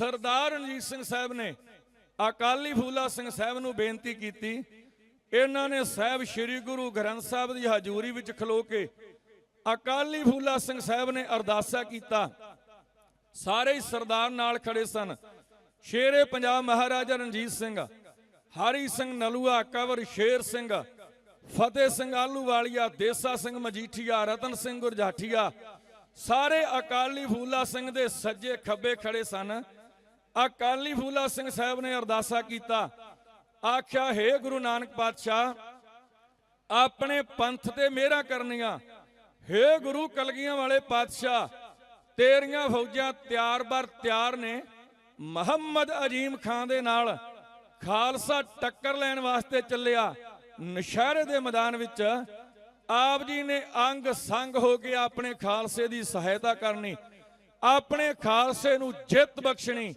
ਸਰਦਾਰ ਰਣਜੀਤ ਸਿੰਘ ਸਾਹਿਬ ਨੇ ਅਕਾਲੀ ਫੂਲਾ ਸਿੰਘ ਸਾਹਿਬ ਨੂੰ ਬੇਨਤੀ ਕੀਤੀ। ਇਹਨਾਂ ਨੇ ਸਾਹਿਬ ਸ੍ਰੀ ਗੁਰੂ ਗ੍ਰੰਥ ਸਾਹਿਬ ਦੀ ਹਜ਼ੂਰੀ ਵਿੱਚ ਖਲੋ ਕੇ ਅਕਾਲੀ ਫੂਲਾ ਸਿੰਘ ਸਾਹਿਬ ਨੇ ਅਰਦਾਸਾ ਕੀਤਾ। ਸਾਰੇ ਹੀ ਸਰਦਾਰ ਨਾਲ ਖੜੇ ਸਨ। ਸ਼ੇਰੇ ਪੰਜਾਬ ਮਹਾਰਾਜਾ ਰਣਜੀਤ ਸਿੰਘ, ਹਰੀ ਸਿੰਘ ਨਲੂਆ, ਕਵਰ ਸ਼ੇਰ ਸਿੰਘ, ਫਤਿਹ ਸਿੰਘ ਆਲੂਵਾਲੀਆ ਦੇਸਾ ਸਿੰਘ ਮਜੀਠੀਆ, ਰਤਨ ਸਿੰਘ ਗੁਰਜਾਠੀਆ, ਸਾਰੇ ਅਕਾਲੀ ਫੂਲਾ ਸਿੰਘ ਦੇ ਸੱਜੇ ਖੱਬੇ ਖੜੇ ਸਨ। ਅਕਾਲੀ ਫੂਲਾ ਸਿੰਘ ਸਾਹਿਬ ਨੇ ਅਰਦਾਸਾ ਕੀਤਾ। ਆਖਿਆ, ਹੈ ਗੁਰੂ ਨਾਨਕ ਪਾਤਸ਼ਾਹ, ਆਪਣੇ ਪੰਥ ਤੇ ਮਿਹਰਾਂ ਕਰਨੀਆਂ। ਹੇ ਗੁਰੂ ਕਲਗੀਆਂ ਵਾਲੇ ਪਾਤਸ਼ਾਹ, ਤੇਰੀਆਂ ਫੌਜਾਂ ਤਿਆਰ-ਬਰ ਤਿਆਰ ਨੇ। ਮੁਹੰਮਦ ਅਜੀਮ ਖਾਨ ਦੇ ਨਾਲ ਖਾਲਸਾ ਟੱਕਰ ਲੈਣ ਵਾਸਤੇ ਚੱਲਿਆ ਨਸ਼ਹਿਰੇ ਦੇ ਮੈਦਾਨ ਵਿੱਚ। ਆਪ ਜੀ ਨੇ ਅੰਗ ਸੰਗ ਹੋ ਕੇ ਆਪਣੇ ਖਾਲਸੇ ਦੀ ਸਹਾਇਤਾ ਕਰਨੀ, ਆਪਣੇ ਖਾਲਸੇ ਨੂੰ ਜਿੱਤ ਬਖਸ਼ਣੀ